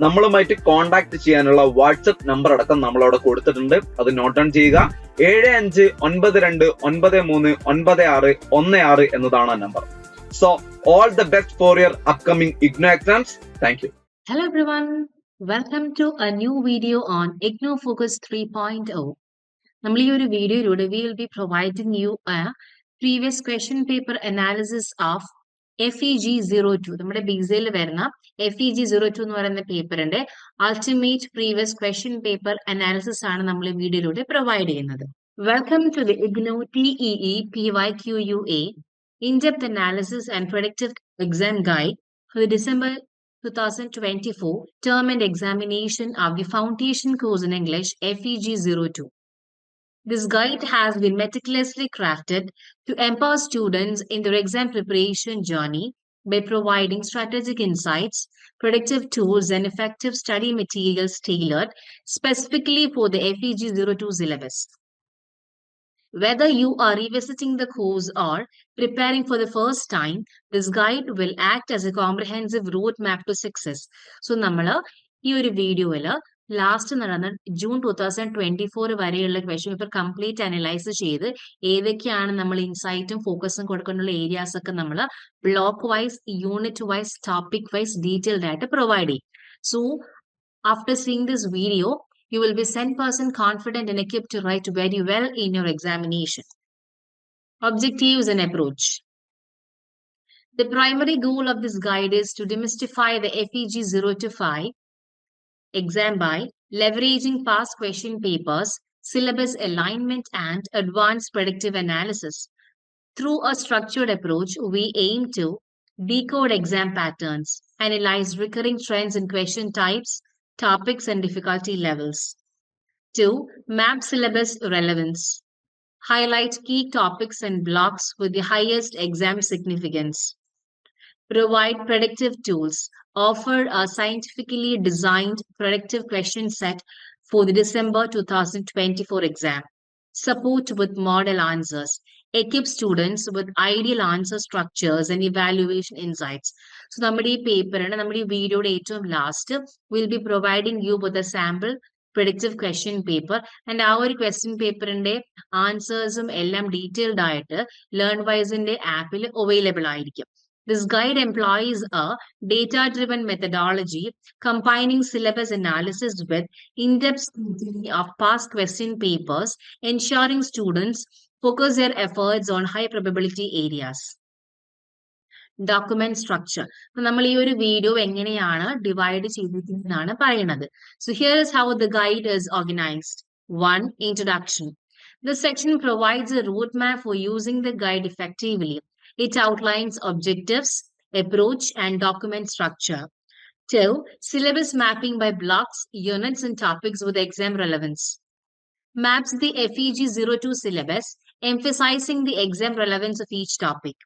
നമ്മളുമായിട്ട് കോൺടാക്ട് ചെയ്യാനുള്ള WhatsApp number അടക്കം നമ്മൾ അവിടെ കൊടുത്തിട്ടുണ്ട്. അത് നോട്ട് ഡൗൺ ചെയ്യുക. ഏഴ് അഞ്ച് ഒൻപത് രണ്ട് ഒൻപത് മൂന്ന് ഒൻപത് ആറ് ഒന്ന് ആറ് എന്നതാണ് ആ number so all the best for your upcoming IGNOU exams thank you hello everyone welcome to a new video on IGNOU focus three point O നമ്മൾ ഈ ഒരു വീഡിയോയിലൂടെ we will be providing you a previous question paper analysis of F E G zero two നമ്മുടെ ബിസയിൽ വരുന്ന F E G zero two എന്ന് പറയുന്ന പേപ്പറിന്റെ ultimate previous question paper analysis ആണ് നമ്മൾ ഈ വീഡിയോയിലൂടെ പ്രൊവൈഡ് ചെയ്യുന്നത് welcome to the IGNOU T E P Y Q U A in analysis and productive exam guide for December 2024 term and examination of the foundation course in English zero 02. This guide has been meticulously crafted to empower students in their exam preparation journey by providing strategic insights, predictive tools, and effective study materials tailored specifically for the FEG 02 syllabus. Whether you are revisiting the course or preparing for the first time, this guide will act as a comprehensive roadmap to success. So നമ്മൾ ഈ ഒരു വീഡിയോയിൽ last നടന്ന June two thousand twenty four വരെയുള്ള question paper complete analyse ചെയ്ത് ഏതൊക്കെയാണ് നമ്മൾ ഇൻസൈറ്റും ഫോക്കസും കൊടുക്കാനുള്ള ഏരിയാസ് ഒക്കെ നമ്മൾ block wise unit wise topic wise detailed ആയിട്ട് പ്രൊവൈഡ് ചെയ്യും. So after seeing this video you will be 100% confident and equipped to write very well in your examination Objectives and approach The primary goal of this guide is to demystify the FEG 0 to 5 exam by leveraging past question papers, syllabus alignment, and advanced predictive analysis. Through a structured approach, we aim to decode exam patterns, analyze recurring trends in question types, topics and difficulty levels. 2. Map syllabus relevance. Highlight key topics and blocks with the highest exam significance. Provide predictive tools Offer a scientifically designed predictive question set for the December 2024 exam. Support with model answers. Equip students with ideal answer structures and evaluation insights. So നമ്മുടെ ഈ പേപ്പറിന് നമ്മുടെ ഈ വീഡിയോയുടെ ഏറ്റവും last will be providing you with a sample predictive question paper and ആ ഒരു question പേപ്പറിന്റെ ആൻസേഴ്സും എല്ലാം ഡീറ്റെയിൽഡ് ആയിട്ട് ലേൺ വൈസിന്റെ ആപ്പിൽ അവൈലബിൾ ആയിരിക്കും This guide employs a data driven methodology combining syllabus analysis with in depth scrutiny of past question papers, ensuring students focus their efforts on high probability areas. Document structure നമ്മൾ ഈ ഒരു video എങ്ങനെയാണ് divide ചെയ്തിരിക്കുന്നതാണ് പറയുന്നത് so here is how the guide is organised one introduction The section provides a roadmap for using the guide effectively. It outlines objectives, approach, and document structure. Two, syllabus mapping by blocks, units, and topics with exam relevance. Maps the FEG 02 syllabus, emphasizing the exam relevance of each topic.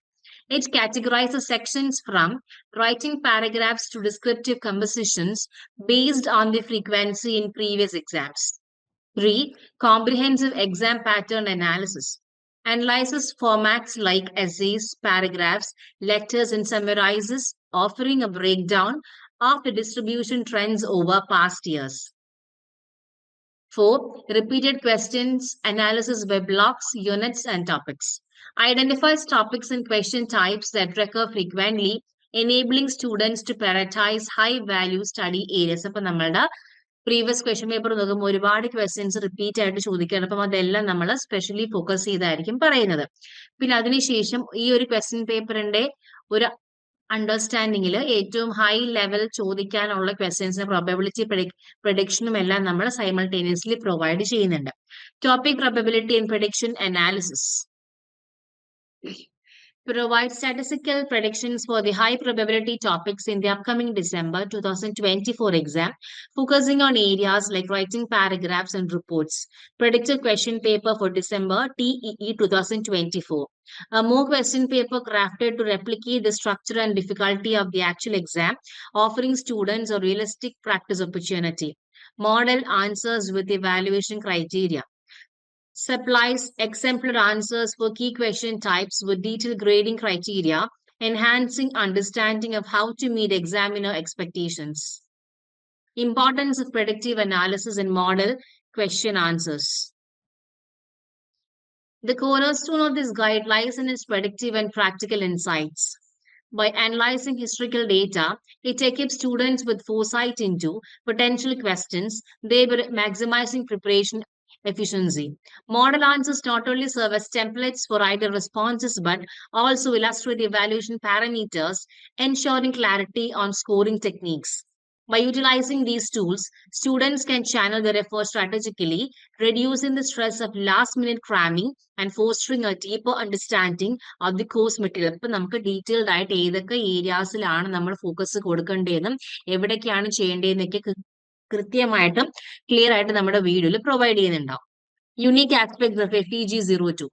It categorizes sections from writing paragraphs to descriptive compositions based on the frequency in previous exams. Three, comprehensive exam pattern analysis Analyzes formats like essays, paragraphs, letters, and summarizes, offering a breakdown of the distribution trends over past years. Four, repeated questions analysis by blocks, units, and topics. Identifies topics and question types that recur frequently, enabling students to prioritize high value study areas. അപ്പൊ നമ്മളുടെ previous question paper നോക്കുമ്പോൾ ഒരുപാട് questions repeat ആയിട്ട് ചോദിക്കുകയാണ്. അപ്പം അതെല്ലാം നമ്മൾ specially focus ചെയ്തായിരിക്കും പറയുന്നത്. പിന്നെ അതിനുശേഷം ഈ ഒരു ക്വസ്റ്റ്യൻ പേപ്പറിന്റെ ഒരു അണ്ടർസ്റ്റാൻഡിങ്ങിൽ ഏറ്റവും ഹൈ ലെവൽ ചോദിക്കാനുള്ള ക്വസ്റ്റ്യൻസിന് പ്രോബബിലിറ്റി പ്രഡിക്ഷനും എല്ലാം നമ്മൾ സൈമൾട്ടേനിയസ്ലി പ്രൊവൈഡ് ചെയ്യുന്നുണ്ട്. Topic probability and prediction analysis provide statistical predictions for the high probability topics in the upcoming December 2024 exam, focusing on areas like writing paragraphs and reports. Predicted question paper for December TEE 2024. A more question paper crafted to replicate the structure and difficulty of the actual exam, offering students a realistic practice opportunity. Model answers with evaluation criteria supplies exemplar answers for key question types with detailed grading criteria, enhancing understanding of how to meet examiner expectations. Importance of predictive analysis and model question answers. The cornerstone of this guide lies in its predictive and practical insights. By analyzing historical data, it equips students with foresight into potential questions, thereby maximizing preparation efficiency. Model answers not only serve as templates for ideal responses but also illustrate the evaluation parameters, ensuring clarity on scoring techniques. By utilizing these tools, students can channel their efforts strategically, reducing the stress of last minute cramming and fostering a deeper understanding of the course material. ഇപ്പൊ നമുക്ക് detailed ആയിട്ട് ഏതൊക്കെ ഏരിയാസിലാണ് നമ്മൾ focus കൊടുക്കേണ്ടതെന്നും എവിടേക്കാണ് ചെയ്യേണ്ടതെന്നൊക്കെ കൃത്യമായിട്ടും clear ആയിട്ട് നമ്മുടെ വീഡിയോയിൽ പ്രൊവൈഡ് ചെയ്യുന്നുണ്ടാവും unique aspect of F E G zero two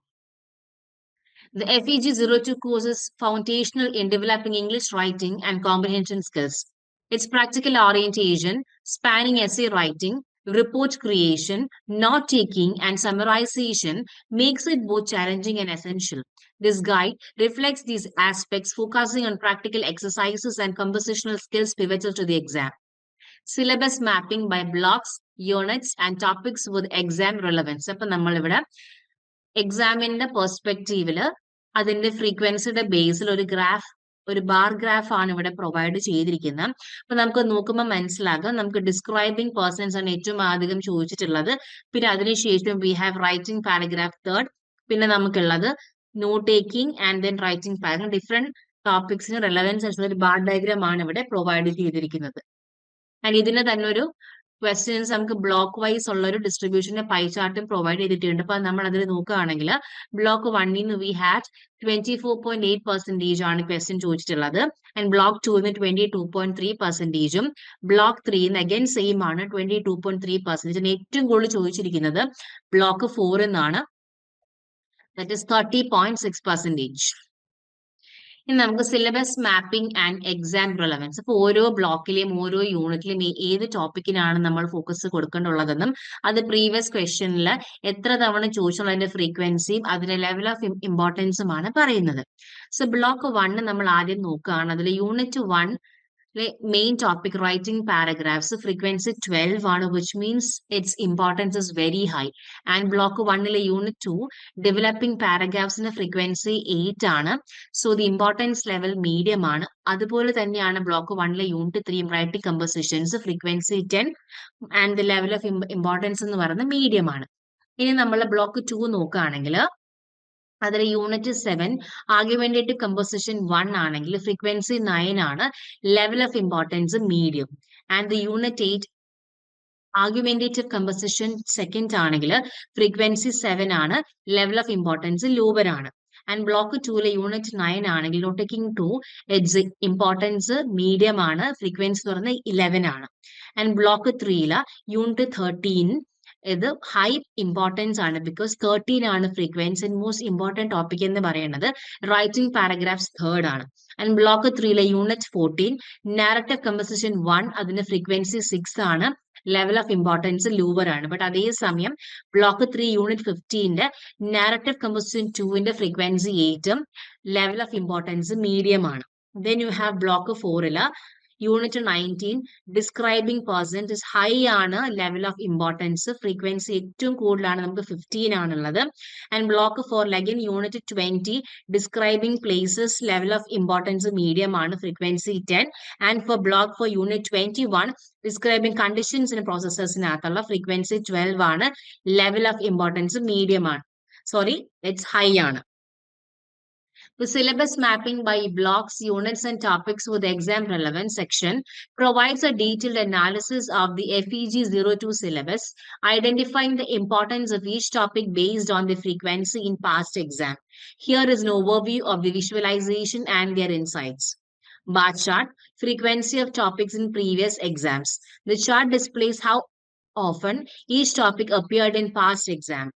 The FEG 02 course is foundational in developing English writing and comprehension skills. Its practical orientation, spanning essay writing, report creation, note taking, and summarization makes it both challenging and essential. This guide reflects these aspects, focusing on practical exercises and compositional skills pivotal to the exam. Syllabus mapping by blocks units and topics with exam relevance അപ്പൊ നമ്മളിവിടെ എക്സാമിന്റെ പെർസ്പെക്റ്റീവിൽ അതിന്റെ ഫ്രീക്വൻസിയുടെ ബേസിൽ ഒരു graph ഒരു bar graph ആണ് ഇവിടെ provide ചെയ്തിരിക്കുന്നത്. അപ്പൊ നമുക്ക് നോക്കുമ്പോൾ മനസ്സിലാകാം. നമുക്ക് ഡിസ്ക്രൈബിംഗ് പേഴ്സൺസ് ആണ് ഏറ്റവും അധികം ചോദിച്ചിട്ടുള്ളത്. പിന്നെ അതിനുശേഷം we have writing paragraph third പിന്നെ നമുക്കുള്ളത് note taking and then writing paragraph different ടോപ്പിക്സിന് relevance ഒരു ബാർ ഡയഗ്രാം ആണ് ഇവിടെ പ്രൊവൈഡ് ചെയ്തിരിക്കുന്നത്. ആൻഡ് ഇതിന് തന്നെ ഒരു ക്വസ്റ്റ്യൻസ് നമുക്ക് ബ്ലോക്ക് വൈസ് ഉള്ള ഒരു ഡിസ്ട്രിബ്യൂഷന്റെ പൈ ചാർട്ടും പ്രൊവൈഡ് ചെയ്തിട്ടുണ്ട്. അപ്പൊ നമ്മൾ അതിൽ നോക്കുകയാണെങ്കിൽ ബ്ലോക്ക് വണ്ണിൽ നിന്ന് we had twenty four point eight percentage ആണ് ക്വസ്റ്റ്യൻ ചോദിച്ചിട്ടുള്ളത്. ആൻഡ് ബ്ലോക്ക് ടൂന്ന് ട്വന്റി ടു പോയിന്റ് ത്രീ പെർസെന്റേജും ബ്ലോക്ക് ത്രീന്ന് അഗൈൻ സെയിം ആണ് twenty two point three percentage ഏറ്റവും കൂടുതൽ ചോദിച്ചിരിക്കുന്നത് ബ്ലോക്ക് ഫോർ എന്നാണ് that is thirty point six percentage ഇനി നമുക്ക് syllabus mapping and exam relevance അപ്പൊ ഓരോ ബ്ലോക്കിലെയും ഓരോ യൂണിറ്റിലെയും ഏ- ഏത് ടോപ്പിക്കിനാണ് നമ്മൾ ഫോക്കസ് കൊടുക്കേണ്ടുള്ളതെന്നും അത് പ്രീവിയസ് ക്വസ്റ്റ്യനിൽ എത്ര തവണ ചോദിച്ചുള്ളതിന്റെ ഫ്രീക്വൻസിയും അതിന്റെ ലെവൽ ഓഫ് ഇമ്പോർട്ടൻസുമാണ് പറയുന്നത്. സോ ബ്ലോക്ക് വണ്ണ് നമ്മൾ ആദ്യം നോക്കുകയാണ്. അതിൽ unit one main topic writing paragraphs frequency twelve ആണ് which means its importance is very high and block വണ്ണിലെ യൂണിറ്റ് ടു ഡെവലപ്പിംഗ് പാരഗ്രാഫ്സിന്റെ ഫ്രീക്വൻസി എയ്റ്റ് ആണ്. So the importance level medium ആണ്. അതുപോലെ തന്നെയാണ് ബ്ലോക്ക് വണ്ണിലെ unit three writing compositions frequency ten and the level of importance എന്ന് പറയുന്നത് medium ആണ്. ഇനി നമ്മൾ ബ്ലോക്ക് ടു നോക്കുകയാണെങ്കിൽ അതിൽ unit seven argumentative composition one ആണെങ്കിൽ ഫ്രീക്വൻസി നയൻ ആണ് level of importance medium and the unit eight argumentative composition second ആണെങ്കിൽ ഫ്രീക്വൻസി സെവൻ ആണ് ലെവൽ ഓഫ് ഇമ്പോർട്ടൻസ് ലോവർ ആണ്. ആൻഡ് ബ്ലോക്ക് ടൂലെ യൂണിറ്റ് നയൻ ആണെങ്കിൽ note taking two its importance medium ആണ് frequency എന്ന് പറയുന്നത് ഇലവൻ ആണ്. ആൻഡ് ബ്ലോക്ക് ത്രീയിലെ യൂണിറ്റ് തേർട്ടീൻ ഇത് ഹൈ ഇമ്പോർട്ടൻസ് ആണ്. ബിക്കോസ് തേർട്ടീൻ ആണ് ഫ്രീക്വൻസി മോസ്റ്റ് ഇമ്പോർട്ടന്റ് ടോപ്പിക് എന്ന് പറയുന്നത് റൈറ്റിംഗ് പാരഗ്രാഫ്സ് തേർഡ് ആണ്. And block ത്രീയിലെ unit fourteen narrative composition one അതിന്റെ ഫ്രീക്വൻസി സിക്സ് ആണ്. ലെവൽ ഓഫ് ഇമ്പോർട്ടൻസ് ലൂവർ ആണ്. ബട്ട് അതേ സമയം ബ്ലോക്ക് ത്രീ യൂണിറ്റ് ഫിഫ്റ്റീന്റെ നാരറ്റീവ് കമ്പോസിഷൻ ടുവിന്റെ ഫ്രീക്വൻസി എയ്റ്റും ലെവൽ ഓഫ് ഇമ്പോർട്ടൻസ് മീഡിയം ആണ്. ദെൻ യു ഹാവ് ബ്ലോക്ക് ഫോറിൽ unit nineteen describing is high ആണ് ലെവൽ ഓഫ് ഇമ്പോർട്ടൻസ് ഫ്രീക്വൻസി ഏറ്റവും കൂടുതലാണ് നമുക്ക് ഫിഫ്റ്റീൻ ആണുള്ളത്. And block four ലഗിൻ unit twenty describing places level of importance medium ആണ് frequency ten and four block four unit twenty one describing conditions in പ്രോസസ്സേഴ്സിനകത്തുള്ള frequency twelve ആണ് level of importance medium ആണ്. Sorry it's high ആണ്. The syllabus mapping by blocks, units, and topics with exam relevant section provides a detailed analysis of the FEG 02 syllabus, identifying the importance of each topic based on the frequency in past exam. Here is an overview of the visualization and their insights. Bar chart, frequency of topics in previous exams. The chart displays how often each topic appeared in past exam.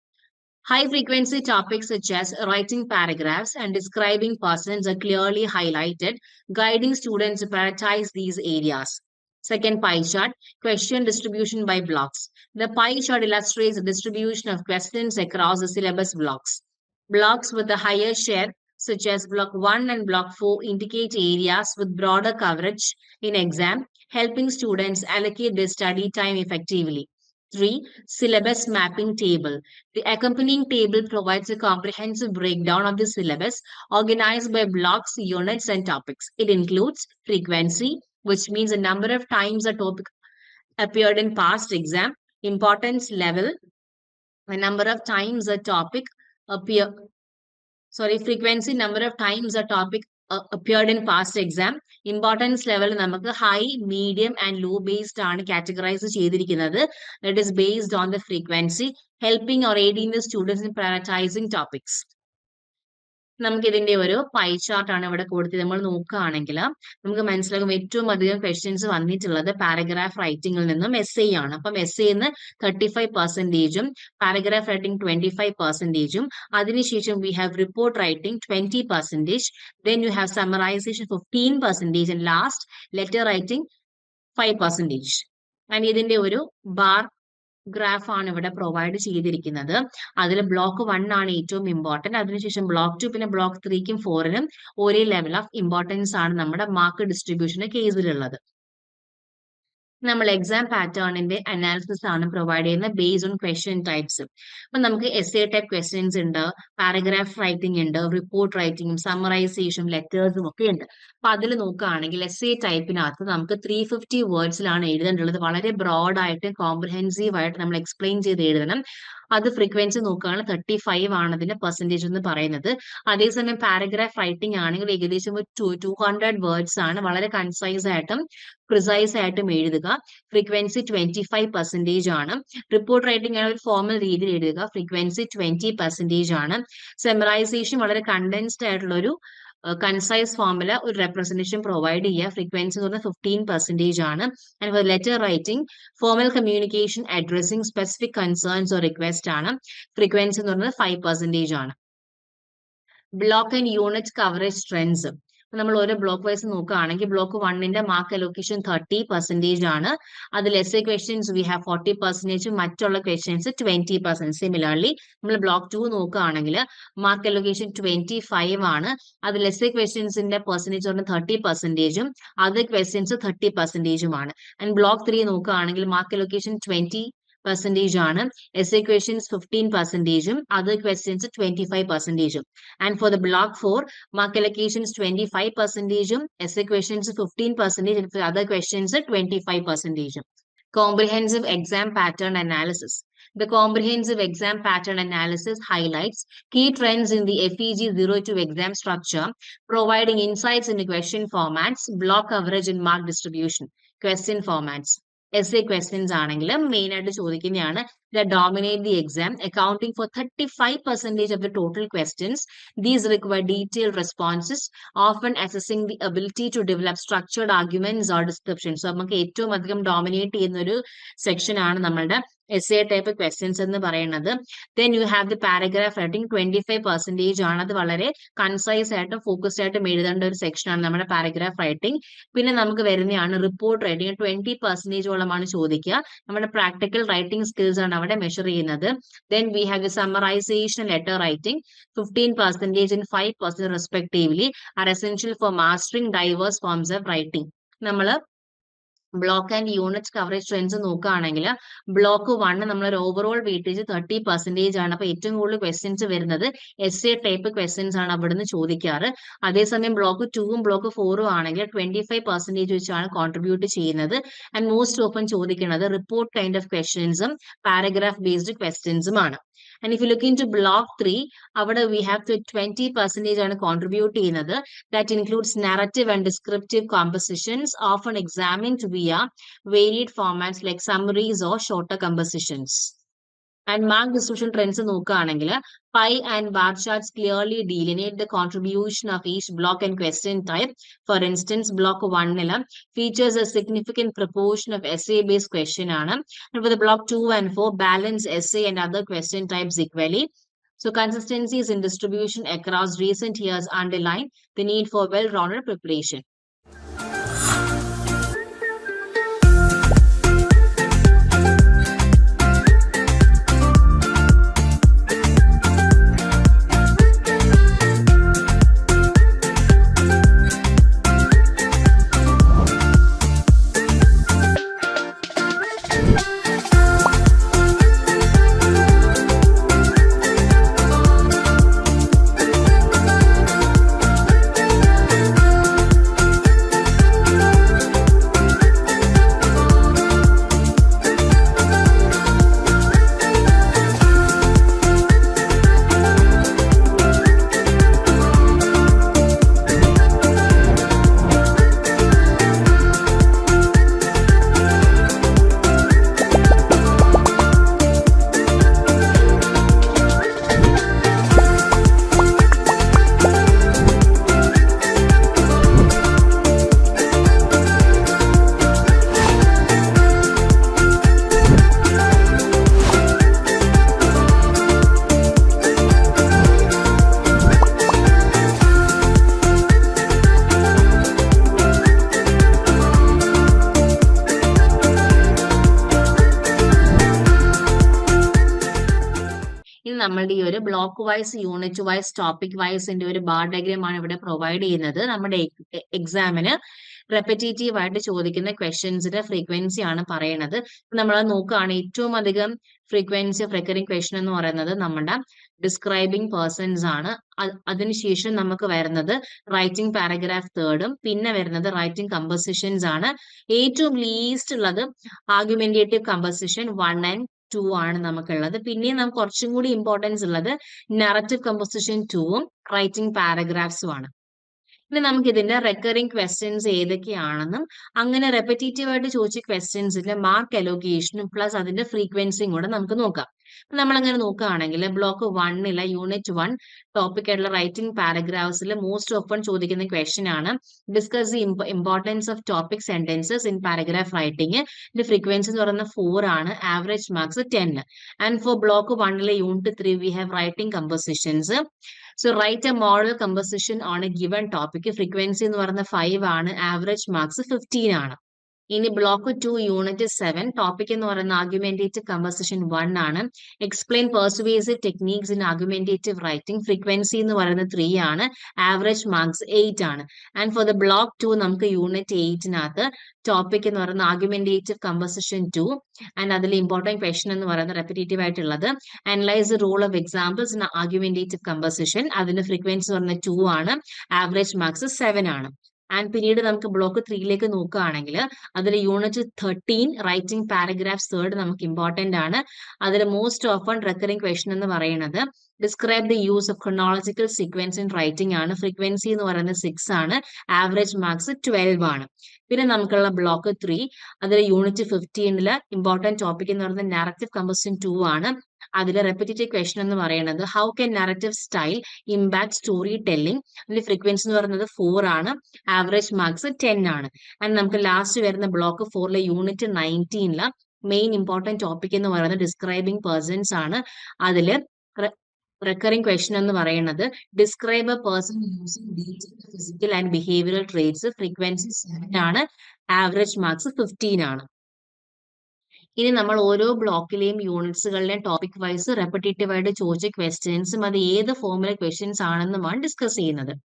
High frequency topics such as writing paragraphs and describing persons are clearly highlighted, guiding students to prioritize these areas. Second pie chart, question distribution by blocks. The pie chart illustrates the distribution of questions across the syllabus blocks. Blocks with a higher share, such as block 1 and block 4, indicate areas with broader coverage in exam, helping students allocate their study time effectively. 3. Syllabus mapping table. The accompanying table provides a comprehensive breakdown of the syllabus organized by blocks, units, and topics. It includes frequency, which means the number of times a topic appeared in past exam, importance level, the number of times a topic appear sorry frequency number of times a topic uh, appeared in past exam. Importance level നമുക്ക് high medium and low based ആണ് categorise ചെയ്തിരിക്കുന്നത്. That is based on the frequency helping or aiding the students in prioritising topics നമുക്ക് ഇതിന്റെ ഒരു pie chart ആണ് ഇവിടെ കൊടുത്തത്. നമ്മൾ നോക്കുകയാണെങ്കിൽ നമുക്ക് മനസ്സിലാകും ഏറ്റവും അധികം ക്വസ്റ്റ്യൻസ് വന്നിട്ടുള്ളത് പാരഗ്രാഫ് റൈറ്റിംഗിൽ നിന്നും എസ് ഐ ആണ്. അപ്പം എസ് ഐ നിന്ന് തേർട്ടി ഫൈവ് പെർസെന്റേജും പാരഗ്രാഫ് റൈറ്റിംഗ് ട്വന്റി ഫൈവ് പെർസെന്റേജും അതിനുശേഷം we have report writing twenty percentage then you have summarisation fifteen percentage and last letter writing five percentage and ഇതിന്റെ ഒരു ബാർ ഗ്രാഫ് ആണ് ഇവിടെ പ്രൊവൈഡ് ചെയ്തിരിക്കുന്നത്. അതിൽ ബ്ലോക്ക് വൺ ആണ് ഏറ്റവും ഇമ്പോർട്ടന്റ് അതിനുശേഷം ബ്ലോക്ക് ടു പിന്നെ ബ്ലോക്ക് ത്രീക്കും ഫോറിനും ഒരേ ലെവൽ ഓഫ് ഇമ്പോർട്ടൻസ് ആണ് നമ്മുടെ മാർക്ക് ഡിസ്ട്രിബ്യൂഷന്റെ കേസിലുള്ളത് നമ്മൾ എക്സാം പാറ്റേണിന്റെ അനാലിസിസ് ആണ് പ്രൊവൈഡ് ചെയ്യുന്നത് ബേസ്ഡ് ഓൺ ക്വസ്റ്റ്യൻ ടൈപ്സ് അപ്പൊ നമുക്ക് എസ് എ ടൈപ്പ് ക്വസ്റ്റ്യൻസ് ഉണ്ട് പാരഗ്രാഫ് റൈറ്റിംഗ് ഉണ്ട് റിപ്പോർട്ട് റൈറ്റിംഗും സമ്മറൈസേഷനും ലെറ്റേഴ്സും ഒക്കെ ഉണ്ട്. അപ്പൊ അതിൽ നോക്കുകയാണെങ്കിൽ എസ് എ ടൈപ്പിനകത്ത് നമുക്ക് ത്രീ ഫിഫ്റ്റി വേർഡ്സിലാണ് എഴുതേണ്ടത്. വളരെ ബ്രോഡ് ആയിട്ട് കോംപ്രഹെൻസീവ് ആയിട്ട് നമ്മൾ എക്സ്പ്ലെയിൻ ചെയ്ത് എഴുതണം. അത് ഫ്രീക്വൻസി നോക്കുകയാണെങ്കിൽ തേർട്ടി ഫൈവ് ആണ് അതിന്റെ പെർസെന്റേജ് എന്ന് പറയുന്നത്. അതേസമയം പാരഗ്രാഫ് റൈറ്റിംഗ് ആണെങ്കിൽ ഏകദേശം ഒരു ടു ടു ഹൺഡ്രഡ് വേർഡ്സ് ആണ്. വളരെ കൺസൈസ് ആയിട്ടും പ്രിസൈസ് ആയിട്ടും എഴുതുക. ഫ്രീക്വൻസി ട്വന്റി ഫൈവ് പെർസെന്റേജ് ആണ്. റിപ്പോർട്ട് റൈറ്റിംഗ് ആണ് ഒരു ഫോർമൽ രീതിയിൽ എഴുതുക. ഫ്രീക്വൻസി ട്വന്റി പെർസെന്റേജ് ആണ്. സെമറൈസേഷൻ വളരെ കണ്ടൻസ്ഡ് ആയിട്ടുള്ള ഒരു കൺസൈസ് ഫോമിൽ ഒരു റെപ്രസെന്റേഷൻ പ്രൊവൈഡ് ചെയ്യുക ഫ്രീക്വൻസി എന്ന് പറഞ്ഞാൽ ഫിഫ്റ്റീൻ പെർസെന്റേജ് ആണ്. And four letter writing formal communication addressing specific concerns or request ആണ്. ഫ്രീക്വൻസി എന്ന് പറഞ്ഞാൽ ഫൈവ് പെർസെന്റേജ് ആണ്. Block and unit coverage trends നമ്മൾ ഓരോ ബ്ലോക്ക് വൈസ് നോക്കുകയാണെങ്കിൽ ബ്ലോക്ക് വണ്ണിന്റെ മാർക്ക് അലോക്കേഷൻ തേർട്ടി പെർസെന്റേജ് ആണ്. അതിൽ S A questions we have forty percentage മറ്റുള്ള ക്വസ്റ്റ്യൻസ് ട്വന്റി പെർസെന്റ് സിമിലർലി നമ്മൾ ബ്ലോക്ക് ടു നോക്കുകയാണെങ്കിൽ മാർക്ക് അലോക്കേഷൻ ട്വന്റി ഫൈവ് ആണ്. അതിൽ എസ് എ ക്വസ്റ്റ്യൻസിന്റെ പെർസെന്റേജ് പറഞ്ഞാൽ തേർട്ടി പെർസെന്റേജും അതർ ക്വസ്റ്റ്യൻസ് തേർട്ടി പെർസെന്റേജുമാണ് ആൻഡ് ബ്ലോക്ക് ത്രീ നോക്കുകയാണെങ്കിൽ മാർക്ക് അലോക്കേഷൻ ട്വന്റി പെർസെന്റേജ് ആണ് S A questions fifteen പെർസെന്റേജും other questions twenty five പെർസെന്റേജും and for the block four mark allocations twenty five പെർസെന്റേജും S A questions fifteen percentage other questions twenty five പെർസെന്റേജും comprehensive exam pattern analysis. The comprehensive exam pattern analysis highlights key trends in the FEG 02 exam structure, providing insights into question formats, block coverage, and mark distribution. Question formats. S A questions ആണെങ്കിൽ main ആയിട്ട് ചോദിക്കുന്നതാണ് dominate the exam accounting for thirty five percentage of the total questions these require detail responses often assessing the ability to develop structured arguments or descriptions നമുക്ക് ഏറ്റവും അധികം dominate ചെയ്യുന്ന ഒരു section ആണ് നമ്മളുടെ എസ് എ ടൈപ്പ് ക്വസ്റ്റ്യൻസ് എന്ന് പറയുന്നത്. Then you have the paragraph writing twenty five percentage ആണ്. അത് വളരെ കൺസൈസ് ആയിട്ടും ഫോക്കസ്ഡ് ആയിട്ടും എഴുതേണ്ട ഒരു സെക്ഷൻ ആണ് നമ്മുടെ പാരഗ്രാഫ് റൈറ്റിംഗ് പിന്നെ നമുക്ക് വരുന്നതാണ് റിപ്പോർട്ട് റൈറ്റിംഗ് ട്വന്റി പെർസെന്റേജോളമാണ് ചോദിക്കുക. നമ്മുടെ പ്രാക്ടിക്കൽ റൈറ്റിംഗ് സ്കിൽസ് ആണ് അവിടെ മെഷർ ചെയ്യുന്നത്. Then we have a summarisation letter writing fifteen percentage and five percent respectively are essential for mastering diverse forms of writing നമ്മൾ block and unit coverage trends നോക്കുകയാണെങ്കിൽ block one നമ്മളൊരു overall weightage thirty percentage ആണ്. അപ്പൊ ഏറ്റവും കൂടുതൽ questions വരുന്നത് S A type questions ആണ് അവിടുന്ന് ചോദിക്കാറ്. അതേസമയം ബ്ലോക്ക് ടൂവും ബ്ലോക്ക് ഫോറും ആണെങ്കിൽ ട്വന്റി ഫൈവ് പെർസെന്റേജ് വെച്ചാണ് കോൺട്രിബ്യൂട്ട് ചെയ്യുന്നത്. ആൻഡ് മോസ്റ്റ് ഓപ്പൺ ചോദിക്കുന്നത് റിപ്പോർട്ട് കൈൻഡ് ഓഫ് ക്വസ്റ്റ്യൻസും പാരഗ്രാഫ് ബേസ്ഡ് ക്വസ്റ്റ്യൻസും ആണ്. And if you look into block three അവിടെ we have two twenty percentage ആണ് കോൺട്രിബ്യൂട്ട് ചെയ്യുന്നത് that includes narrative and descriptive compositions often examined via varied formats like summaries or shorter compositions. And mark distribution trends നോക്കുകയാണെങ്കിൽ pie and bar charts clearly delineate the contribution of each block and question type for instance block വണ്ണില് features a significant proportion of S A based question ആണ് for the block two and four balance essay and other question types equally. So consistencies in distribution across recent years underline the need for well-rounded preparation. ഇനി നമ്മളുടെ ഈ ഒരു block wise unit wise topic വൈസിന്റെ ഒരു bar diagram ആണ് ഇവിടെ provide ചെയ്യുന്നത്. നമ്മുടെ എക്സാമിന് റെപ്പറ്റേറ്റീവ് ആയിട്ട് ചോദിക്കുന്ന ക്വസ്റ്റ്യൻസിന്റെ ഫ്രീക്വൻസി ആണ് പറയുന്നത് നമ്മൾ നോക്കുകയാണ് ഏറ്റവും അധികം ഫ്രീക്വൻസി ഓഫ് റെക്കറിംഗ് ക്വസ്റ്റ്യൻ എന്ന് പറയുന്നത് നമ്മുടെ ഡിസ്ക്രൈബിംഗ് പേഴ്സൺസ് ആണ്. അതിനുശേഷം നമുക്ക് വരുന്നത് റൈറ്റിംഗ് പാരഗ്രാഫ് തേർഡും പിന്നെ വരുന്നത് റൈറ്റിംഗ് കമ്പോസിഷൻസ് ആണ്. ഏറ്റവും ലീസ്റ്റ് ഉള്ളത് argumentative composition one and two ആണ് നമുക്കുള്ളത്. പിന്നെ നമുക്ക് കുറച്ചും കൂടി ഇമ്പോർട്ടൻസ് ഉള്ളത് നറേറ്റീവ് കമ്പോസിഷൻ ടൂവും റൈറ്റിംഗ് പാരഗ്രാഫ്സും ആണ്. ഇനി നമുക്ക് ഇതിന്റെ റെക്കറിംഗ് ക്വസ്റ്റ്യൻസ് ഏതൊക്കെയാണെന്നും അങ്ങനെ റെപ്പറ്റേറ്റീവ് ആയിട്ട് ചോദിച്ച ക്വസ്റ്റ്യൻസിന്റെ മാർക്ക് അലോക്കേഷനും പ്ലസ് അതിന്റെ ഫ്രീക്വൻസിയും കൂടെ നമുക്ക് നോക്കാം. നമ്മൾ അങ്ങനെ നോക്കുകയാണെങ്കിൽ ബ്ലോക്ക് വണ്ണിലെ യൂണിറ്റ് വൺ ടോപ്പിക് ആയിട്ടുള്ള റൈറ്റിംഗ് പാരഗ്രാഫ്സിൽ മോസ്റ്റ് ഓപ്പൺ ചോദിക്കുന്ന ക്വസ്റ്റ്യൻ ആണ് discuss the importance of topic sentences in paragraph writing ഇതിന്റെ ഫ്രീക്വൻസി എന്ന് പറയുന്നത് ഫോർ ആണ് average marks ten and four block വണ്ണിലെ unit three we have writing compositions so write a model composition on a given topic frequency എന്ന് പറയുന്നത് five ആണ്. Average marks fifteen ആണ്. ഇനി block two unit seven topic എന്ന് പറയുന്ന argumentative composition one ആണ്. Explain persuasive techniques in argumentative writing frequency എന്ന് പറയുന്നത് ത്രീ ആണ്. ആവറേജ് മാർക്സ് എയ്റ്റ് ആണ്. And for the block two നമുക്ക് യൂണിറ്റ് എയ്റ്റിനകത്ത് ടോപ്പിക് എന്ന് പറയുന്ന ആർഗ്യുമെന്റേറ്റീവ് കമ്പോസിഷൻ ടു ആൻഡ് അതിൽ ഇമ്പോർട്ടന്റ് ക്വസ്റ്റൻ എന്ന് പറയുന്നത് റെപ്പിറ്റേറ്റീവ് ആയിട്ടുള്ളത്. Analyse role of examples in argumentative composition അതിന്റെ ഫ്രീക്വൻസി പറയുന്നത് ടു ആണ്. ആവറേജ് മാർക്സ് സെവൻ ആണ്. ആൻഡ് പിന്നീട് നമുക്ക് ബ്ലോക്ക് ത്രീയിലേക്ക് നോക്കുകയാണെങ്കിൽ അതിൽ unit thirteen writing paragraph third നമുക്ക് ഇമ്പോർട്ടന്റ് ആണ്. അതിൽ മോസ്റ്റ് ഓഫൺ റെക്കറിംഗ് ക്വസ്റ്റൻ എന്ന് പറയുന്നത് describe the use of chronological sequence in writing ആണ്. ഫ്രീക്വൻസി എന്ന് പറയുന്നത് സിക്സ് ആണ്. ആവറേജ് മാർക്സ് ട്വൽവ് ആണ്. പിന്നെ നമുക്കുള്ള ബ്ലോക്ക് ത്രീ അതിൽ യൂണിറ്റ് ഫിഫ്റ്റീനിൽ ഇമ്പോർട്ടന്റ് ടോപ്പിക് എന്ന് പറയുന്നത് നാരറ്റീവ് കമ്പോസിഷൻ ടു ആണ്. അതിൽ റെപ്പിറ്റേറ്റീവ് ക്വസ്റ്റൻ എന്ന് പറയുന്നത് how can narrative style impact storytelling അതിന്റെ ഫ്രീക്വൻസി എന്ന് പറയുന്നത് ഫോർ ആണ്. ആവറേജ് മാർക്സ് ടെൻ ആണ്. ആൻഡ് നമുക്ക് ലാസ്റ്റ് വരുന്ന ബ്ലോക്ക് ഫോറിലെ യൂണിറ്റ് നയന്റീനിൽ മെയിൻ ഇമ്പോർട്ടന്റ് ടോപ്പിക് എന്ന് പറയുന്നത് ഡിസ്ക്രൈബിംഗ് പേഴ്സൺസ് ആണ്. അതിൽ റെക്കറിംഗ് ക്വസ്റ്റൻ എന്ന് പറയുന്നത് describe a person using physical and behavioural traits frequency seven ആണ്. ആവറേജ് മാർക്സ് ഫിഫ്റ്റീൻ ആണ്. ഇനി നമ്മൾ ഓരോ ബ്ലോക്കിലെയും യൂണിറ്റ്സുകളിലെയും ടോപ്പിക് വൈസ് റെപ്പറ്റേറ്റീവ് ആയിട്ട് ചോദിച്ച ക്വസ്റ്റ്യൻസും അത് ഏത് ഫോമിലെ ക്വസ്റ്റ്യൻസ് ആണെന്നുമാണ് ഡിസ്കസ് ചെയ്യുന്നത്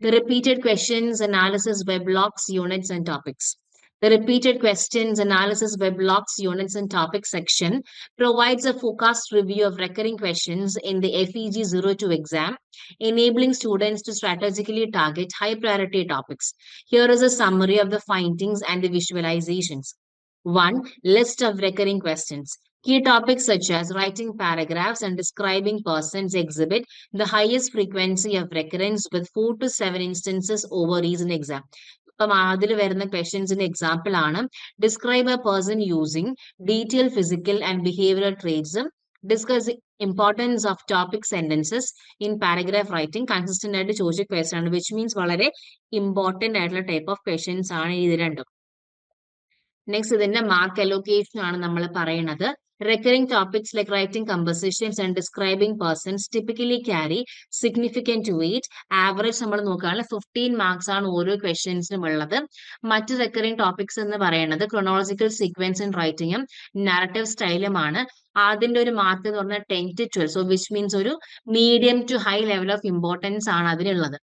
The repeated questions analysis by blocks, units, and topics. The repeated questions analysis by blocks, units, and topics section provides a forecast review of recurring questions in the FEG 02 exam, enabling students to strategically target high priority topics. Here is a summary of the findings and the visualizations. One, list of recurring questions. Key topics such as writing paragraphs and describing persons exhibit the highest frequency of recurrence with four to seven instances over recent exam. ഇപ്പം അതിൽ വരുന്ന ക്വസ്റ്റ്യൻസിന്റെ example ആണ് describe a person using detail physical and behavioural traits discuss importance of topic sentences in paragraph writing consistent ആയിട്ട് ചോദിച്ച question ആണ് which means വളരെ important ആയിട്ടുള്ള ടൈപ്പ് ഓഫ് ക്വസ്റ്റ്യൻസ് ആണ് ഇത് രണ്ടും നെക്സ്റ്റ് ഇതിന്റെ മാർക്ക് അലോക്കേഷൻ ആണ് നമ്മൾ പറയുന്നത് recurring topics like writing compositions and describing persons typically carry significant weight. Average നമ്മൾ നോക്കുകയാണെങ്കിൽ ഫിഫ്റ്റീൻ മാർക്സ് ആണ് ഓരോ ക്വസ്റ്റ്യൻസിനും ഉള്ളത്. മറ്റ് റെക്കറിംഗ് ടോപ്പിക്സ് എന്ന് പറയുന്നത് ക്രൊണോളജിക്കൽ സീക്വൻസ് ഇൻ റൈറ്റിംഗും നാരറ്റീവ് സ്റ്റൈലുമാണ് അതിന്റെ ഒരു മാർക്ക് എന്ന് പറഞ്ഞാൽ ten to twelve so which means ഒരു medium to high level of importance ആണ് അതിനുള്ളത്.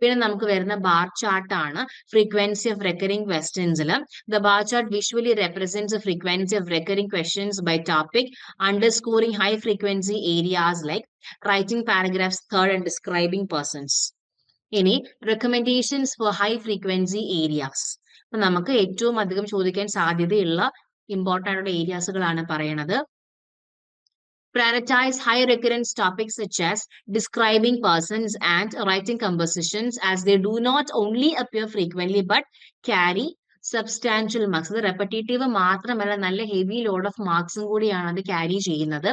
പിന്നെ നമുക്ക് വരുന്ന ബാർ ചാർട്ട് ആണ് frequency of recurring ക്വസ്റ്റ്യൻസിൽ the bar chart visually represents frequency of recurring questions by topic underscoring high frequency areas like writing paragraphs third and describing persons ഇനി recommendations for high frequency areas നമുക്ക് ഏറ്റവും അധികം ചോദിക്കാൻ സാധ്യതയുള്ള important ആയിട്ടുള്ള ഏരിയാസുകളാണ് പറയണത്. Prioritize high recurrence topics such as describing persons and writing compositions as they do not only appear frequently but carry substantial marks അത് repetitive മാത്രമല്ല നല്ല ഹെവി ലോഡ് ഓഫ് മാർക്സും കൂടിയാണ് അത് ക്യാരി ചെയ്യുന്നത്.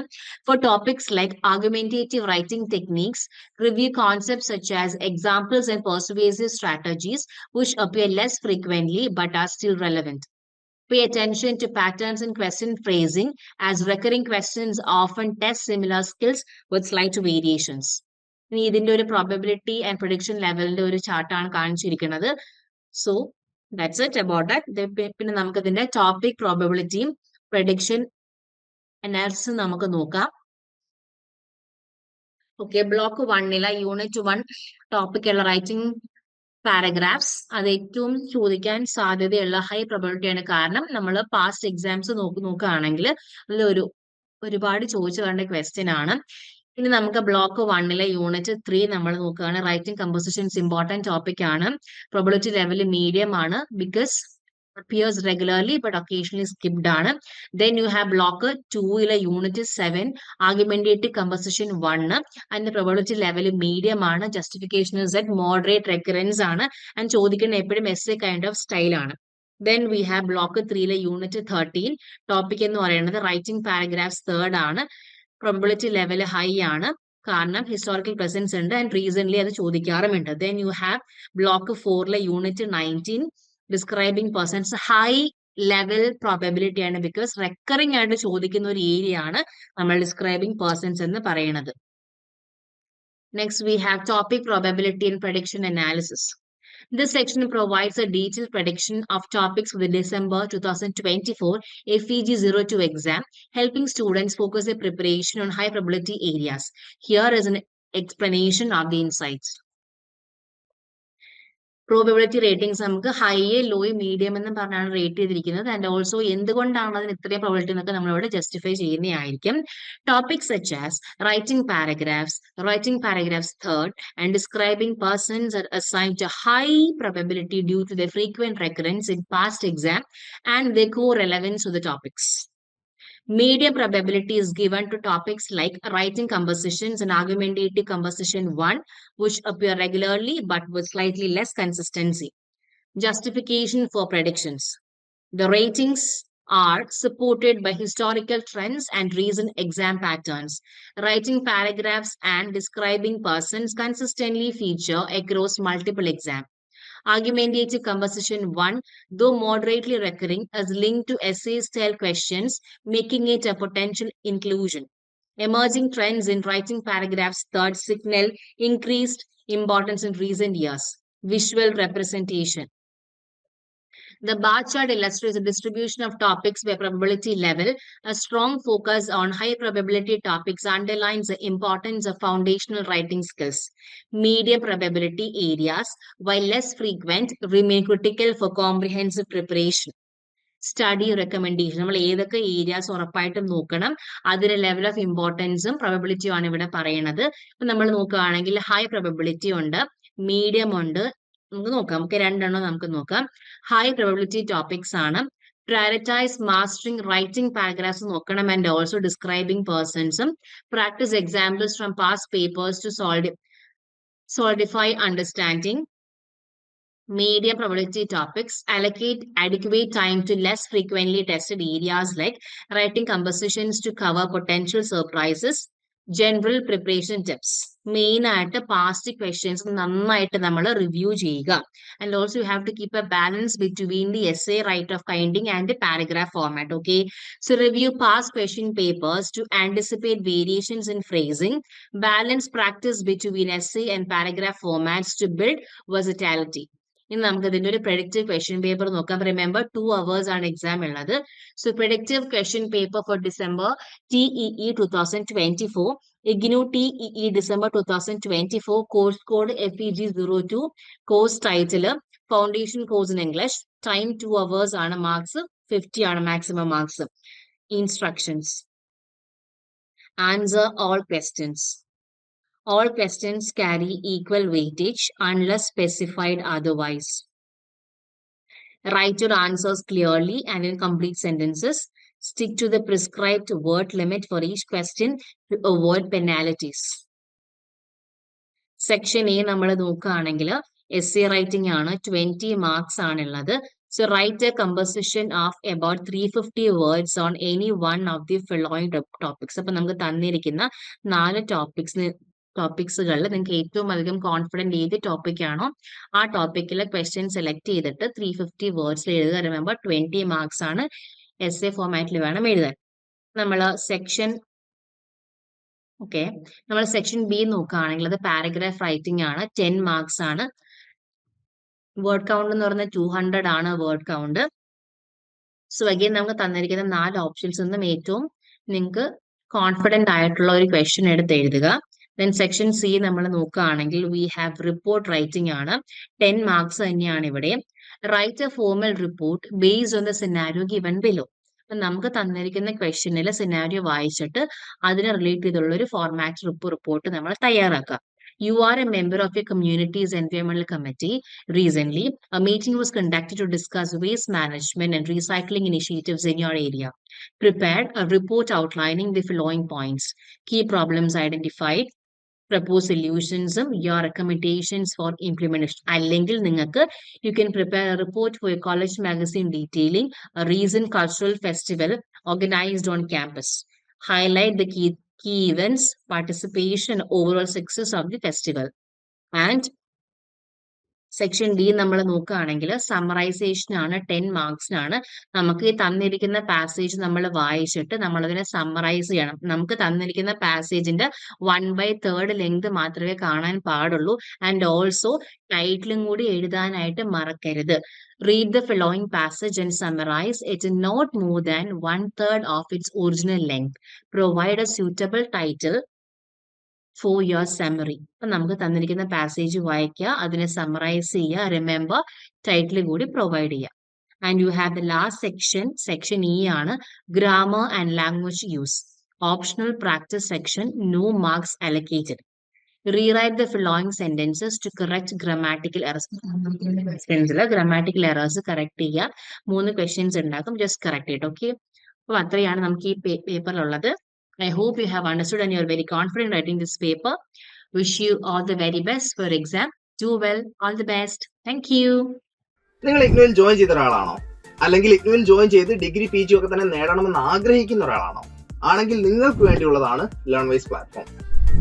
For topics like argumentative writing techniques review concept such as examples and persuasive strategies which appear less frequently but are still relevant Pay attention to patterns in question phrasing as recurring questions often test similar skills with slight variations. ഇനി ഇതിന്റെ ഒരു probability and prediction ലെവലിന്റെ ഒരു ചാർട്ടാണ് കാണിച്ചിരിക്കുന്നത്. So that's it about that പിന്നെ നമുക്ക് ഇതിന്റെ topic പ്രോബബിലിറ്റിയും പ്രൊഡിക്ഷൻ അനാലിസിസും നമുക്ക് നോക്കാം. ഓക്കെ ബ്ലോക്ക് വണ്ണിലെ യൂണിറ്റ് വൺ ടോപ്പിക്കുള്ള റൈറ്റിംഗ് പാരഗ്രാഫ്സ് അത് ഏറ്റവും ചോദിക്കാൻ സാധ്യതയുള്ള ഹൈ പ്രോബിലിറ്റി ആണ്. കാരണം നമ്മൾ പാസ്റ്റ് എക്സാംസ് നോക്കി നോക്കുകയാണെങ്കിൽ അതിലൊരു ഒരുപാട് ചോദിച്ചു കണ്ട ക്വസ്റ്റ്യൻ ആണ്. ഇനി നമുക്ക് ബ്ലോക്ക് വണ്ണിലെ യൂണിറ്റ് ത്രീ നമ്മൾ നോക്കുകയാണ് റൈറ്റിംഗ് കമ്പോസിഷൻസ് ഇമ്പോർട്ടന്റ് ടോപ്പിക് ആണ്. പ്രൊബിലിറ്റി ലെവൽ മീഡിയം ആണ്. Because appears regularly but occasionally skipped ആണ്. Then you have block ടൂയിലെ യൂണിറ്റ് സെവൻ argumentative composition വൺ അതിന്റെ probability ലെവൽ മീഡിയം ആണ്. ജസ്റ്റിഫിക്കേഷൻ സെറ്റ് മോഡറേറ്റ് റെക്കറൻസ് ആണ്. ആൻഡ് ചോദിക്കുന്ന എപ്പോഴും S A kind of style ആണ് ദെൻ വി ഹാവ് ബ്ലോക്ക് ത്രീയിലെ യൂണിറ്റ് തേർട്ടീൻ ടോപ്പിക് എന്ന് പറയുന്നത് റൈറ്റിംഗ് പാരഗ്രാഫ്സ് തേർഡ് ആണ്. Probability ലെവൽ ഹൈ ആണ്. കാരണം ഹിസ്റ്റോറിക്കൽ പ്രസൻസ് ഉണ്ട് ആൻഡ് റീസെന്റ് അത് ചോദിക്കാറുമുണ്ട്. Then you have block ഫോറിലെ unit nineteen Describing persons high level probability ആണ് ബിക്കോസ് റെക്കറിംഗ് ആയിട്ട് ചോദിക്കുന്ന ഒരു ഏരിയ ആണ് നമ്മൾ ഡിസ്ക്രൈബിംഗ് പേഴ്സൺസ് എന്ന് പറയുന്നത് next we have topic probability and prediction analysis This section provides a detailed prediction of topics for the December 2024 FEG 02 exam, helping students focus their preparation on high probability areas. Here is an explanation of the insights. Probability ratings നമുക്ക് high low medium എന്ന് പറഞ്ഞാണ് rate ചെയ്തിരിക്കുന്നത് and also എന്തുകൊണ്ടാണ് അതിന് ഇത്രയും probability എന്നൊക്കെ നമ്മളിവിടെ justify ചെയ്യുന്നതായിരിക്കും topic such as writing paragraphs writing paragraphs third and describing persons are assigned to high probability due to the frequent recurrence in past exam and their core relevance to the topics. Medium probability is given to topics like writing compositions and argumentative composition 1, which appear regularly but with slightly less consistency. Justification for predictions. The ratings are supported by historical trends and recent exam patterns. Writing paragraphs and describing persons consistently feature across multiple exams. Argumentative composition 1, though moderately recurring, is linked to essay style questions, making it a potential inclusion. Emerging trends in writing paragraphs third signal increased importance in recent years. Visual representation. The bar chart illustrates the distribution of topics by probability level. A strong focus on high probability topics underlines the importance of foundational writing skills. Medium probability areas, while less frequent, remain critical for comprehensive preparation. Study recommendation നമ്മൾ ഏതൊക്കെ areas ഉറപ്പായിട്ടും നോക്കണം അതിന്റെ level of ഇമ്പോർട്ടൻസും പ്രൊബബിലിറ്റിയും ആണ് ഇവിടെ പറയുന്നത് ഇപ്പൊ നമ്മൾ നോക്കുകയാണെങ്കിൽ ഹൈ പ്രൊബബിലിറ്റി ഉണ്ട് മീഡിയം ഉണ്ട് നമുക്ക് നോക്കാം. നമുക്ക് രണ്ടെണ്ണം നമുക്ക് നോക്കാം. ഹൈ പ്രബിലിറ്റി ടോപ്പിക്സ് ആണ്. പ്രയോറിറ്റൈസ് മാസ്റ്ററിംഗ് റൈറ്റിംഗ് പാരഗ്രാഫ്സ് നോക്കണം and also describing പേഴ്സൺസും practice examples from past papers to സോൾഡി solidify understanding medium probability topics allocate adequate time to less frequently tested areas like writing compositions to cover potential surprises general preparation tips. Main ആയിട്ട് past questions നന്നായിട്ട് നമ്മൾ review ചെയ്യുക. And also you have to keep a balance between the S A write of കൈൻഡിങ് and the paragraph format okay so review past question papers to anticipate variations in phrasing balance practice between S A and paragraph formats to build versatility ഇനി നമുക്ക് ഇതിന്റെ ഒരു productive question paper നോക്കാം. Remember two hours ആണ് exam ഉള്ളത്. So productive question paper for December TEE two thousand twenty four IGNOU TEE December two thousand twenty four course code F E G zero two course title foundation course in English time two hours ആണ് marks fifty ആണ് maximum marks instructions answer all questions all questions carry equal weightage unless specified otherwise. Write your answers clearly and in complete sentences. Stick to the prescribed word limit for each question to avoid penalties. Section A നമ്മൾ നോക്കുകയാണെങ്കിൽ essay writing ആണ് twenty marks ആണുള്ളത് so write a composition of about three fifty words on any one of the following topics അപ്പൊ നമുക്ക് തന്നിരിക്കുന്ന നാല് topics ടോപ്പിക്സുകളിൽ നിങ്ങൾക്ക് ഏറ്റവും അധികം കോൺഫിഡന്റ് ഏത് ടോപ്പിക് ആണോ ആ ടോപ്പിക്കിലെ ക്വസ്റ്റ്യൻ സെലക്ട് ചെയ്തിട്ട് ത്രീ ഫിഫ്റ്റി വേർഡ്സിൽ എഴുതുക. റിമെമ്പർ ട്വന്റി മാർക്സ് ആണ് എസ് എ ഫോമാറ്റിൽ വേണം എഴുതാൻ. നമ്മൾ സെക്ഷൻ ഓക്കെ നമ്മൾ സെക്ഷൻ ബി നോക്കുകയാണെങ്കിൽ അത് പാരഗ്രാഫ് റൈറ്റിംഗ് ആണ്. ടെൻ മാർക്സ് ആണ്. വേർഡ് കൗണ്ട് എന്ന് പറഞ്ഞാൽ ടു ഹൺഡ്രഡ് ആണ് വേർഡ് കൗണ്ട് സോ അഗെയിൻ നമുക്ക് തന്നിരിക്കുന്ന നാല് ഓപ്ഷൻസ് നിന്നും ഏറ്റവും നിങ്ങൾക്ക് കോൺഫിഡന്റ് ആയിട്ടുള്ള ഒരു ക്വസ്റ്റ്യൻ എടുത്ത് എഴുതുക. ദെൻ സെക്ഷൻ സി നമ്മൾ നോക്കുകയാണെങ്കിൽ വി ഹാവ് റിപ്പോർട്ട് റൈറ്റിംഗ് ആണ് ടെൻ മാർക്സ് തന്നെയാണ് ഇവിടെ write a formal report based on the scenario given below അപ്പൊ നമുക്ക് തന്നിരിക്കുന്ന ക്വസ്റ്റ്യനിൽ സിനാരിയോ വായിച്ചിട്ട് അതിനെ റിലേറ്റ് ചെയ്തുള്ള ഒരു ഫോർമാറ്റ് റിപ്പോർട്ട് നമ്മൾ തയ്യാറാക്കുക You are a member of your community's environmental committee. Recently, a meeting was conducted to discuss waste management and recycling initiatives in your area. Prepare a report outlining the following points. Key problems identified, proposed solutions, your recommendations for implementation. അല്ലെങ്കിൽ നിങ്ങൾക്ക് you can prepare a report for your college magazine detailing a recent cultural festival organized on campus. Highlight the key key events, participation, overall success of the festival. And section D നമ്മൾ നോക്കുകയാണെങ്കിൽ summarisation ആണ് ten മാർക്സിനാണ് നമുക്ക് ഈ തന്നിരിക്കുന്ന passage നമ്മൾ വായിച്ചിട്ട് നമ്മൾ അതിനെ സമ്മറൈസ് ചെയ്യണം. നമുക്ക് തന്നിരിക്കുന്ന പാസേജിന്റെ വൺ ബൈ തേർഡ് ലെങ്ത് മാത്രമേ കാണാൻ പാടുള്ളൂ. ആൻഡ് ഓൾസോ ടൈറ്റിലും കൂടി എഴുതാനായിട്ട് മറക്കരുത്. Read the following passage and summarize it not more than one third of its original length provide a suitable title for your summary അപ്പൊ നമുക്ക് തന്നിരിക്കുന്ന പാസേജ് വായിക്കുക അതിനെ സമറൈസ് ചെയ്യുക റിമെമ്പർ ടൈറ്റിൽ കൂടി പ്രൊവൈഡ് ചെയ്യുക. And you have the last section section E ആണ് grammar and language use optional practice section no marks allocated rewrite the following sentences to correct grammatical errors grammatical errors correct ചെയ്യുക. മൂന്ന് questions ഉണ്ടാക്കും just correct ചെയ്ത് okay അപ്പൊ അത്രയാണ് നമുക്ക് ഈ പേപ്പറിലുള്ളത് I hope you have understood and you are very confident writing this paper. Wish you all the very best for exam. Do well. All the best. Thank you. നിങ്ങൾ ഇഗ്നുവിൽ join ചെയ്ത ഒരാളാണോ അല്ലെങ്കിൽ ഇഗ്നുവിൽ ജോയിൻ ചെയ്ത് ഡിഗ്രി പി ജി ഒക്കെ തന്നെ നേടണമെന്ന് ആഗ്രഹിക്കുന്ന ഒരാളാണോ ആണെങ്കിൽ നിങ്ങൾക്ക് വേണ്ടിയുള്ളതാണ് ലേൺ വൈസ് പ്ലാറ്റ്ഫോം